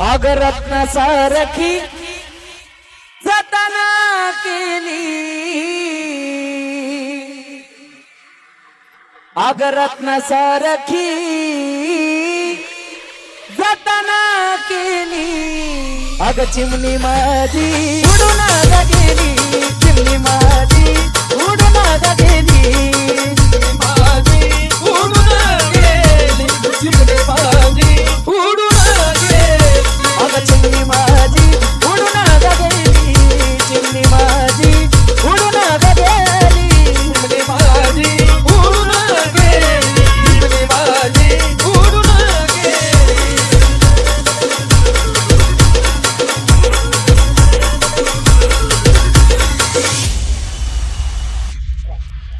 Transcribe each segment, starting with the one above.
अगरत्न सारखी जतना केली. अगरत्न सारखी जतना केली. अग चिमणी माझी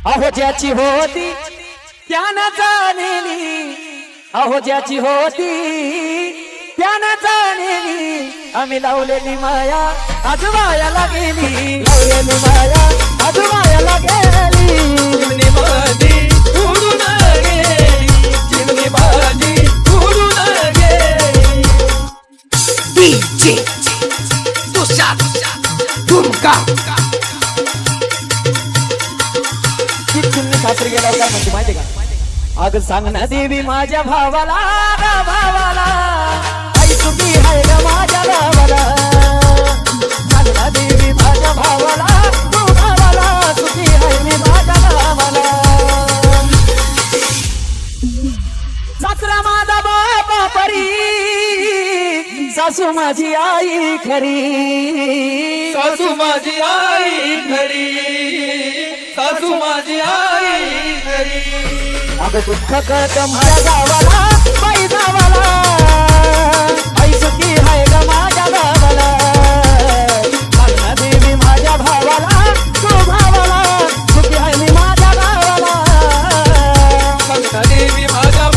अहो ज्याची होती त्यानं जाणली. अहो ज्याची होती त्यानं जाणली. आम्ही लावलेली माया आजवायाला गेली. लावलेली माया आजवायाला गेली. माझी उडून गेली. चिमणी माझी उडून गेली. DJ तुषार सासरी काय म्हणते माहिती का? अग सांग ना देवी माझ्या भावाला भावाला. आई तुम्ही आहे ग माझ्या भावाला. सांग ना देवी माझ्या भावाला तू भावाला सुखी आहे मी माझ्या भावाला. सासरा माझा परी सासू माझी आई खरी. सासू माझी आई खरी. माझी आई अग दुःख करत माझ्या गावाला बाई गावाला. आई सुखी आहे ग माझ्या गावाला. लग्न देवी माझ्या भावाला तू भावाला. सुखी आहे मी माझ्या देवी माझ्या